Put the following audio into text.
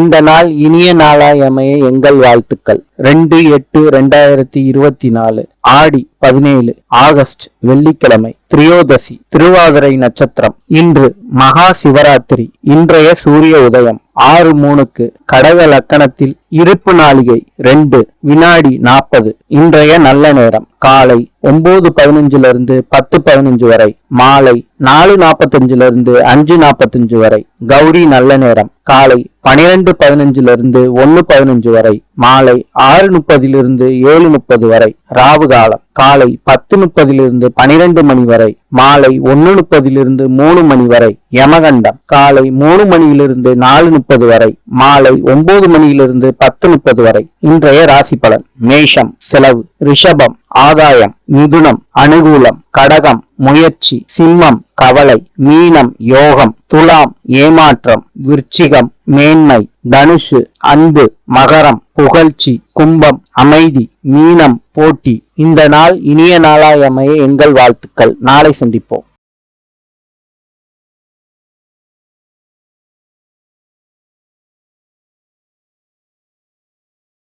இந்த நாள் இனிய நாளாய் அமைய எங்கள் வாழ்த்துக்கள். ரெண்டு எட்டு ரெண்டாயிரத்தி இருபத்தி நாலு ஆடி பதினேழு ஆகஸ்ட் வெள்ளிக்கிழமை திரியோதசி திருவாதிரை நட்சத்திரம். இன்று மகா சிவராத்திரி இன்றைய சூரிய உதயம். ஆறு மூணுக்கு கடக லக்கணத்தில் இருப்பு நாளிகை ரெண்டு வினாடி நாற்பது. இன்றைய நல்ல நேரம். காலை ஒன்பது பதினஞ்சுல இருந்து பத்து பதினஞ்சு வரை. மாலை நாலு நாற்பத்தஞ்சுல இருந்து அஞ்சு நாற்பத்தஞ்சு வரை. கௌரி நல்ல நேரம். காலை பனிரெண்டு பதினஞ்சுல இருந்து ஒன்னு பதினஞ்சு வரை. மாலை ஆறு முப்பதிலிருந்து ஏழு முப்பது வரை. ராவு காலம். காலை பத்து முப்பதிலிருந்து பனிரெண்டு மணி வரை மாலை ஒன்னு முப்பதிலிருந்து மூணு மணி வரை யமகண்டம். காலை மூணு மணியிலிருந்து நாலு முப்பது வரை மாலை ஒன்பது மணியிலிருந்து பத்து முப்பது வரை. இன்றைய ராசி பலன் மேஷம் செலவு ரிஷபம் ஆதாயம் மிதுனம் அனுகூலம் கடகம் முயற்சி சிம்மம் கவலை மீனம் யோகம் துலாம் ஏமாற்றம் விருச்சிகம் மேன்மை தனுஷு அன்பு மகரம் புகழ்ச்சி கும்பம் அமைதி மீனம் போட்டி இந்த நாள் இனிய நாளாய் அமைய எங்கள் வாழ்த்துக்கள். நாளை சந்திப்போம்.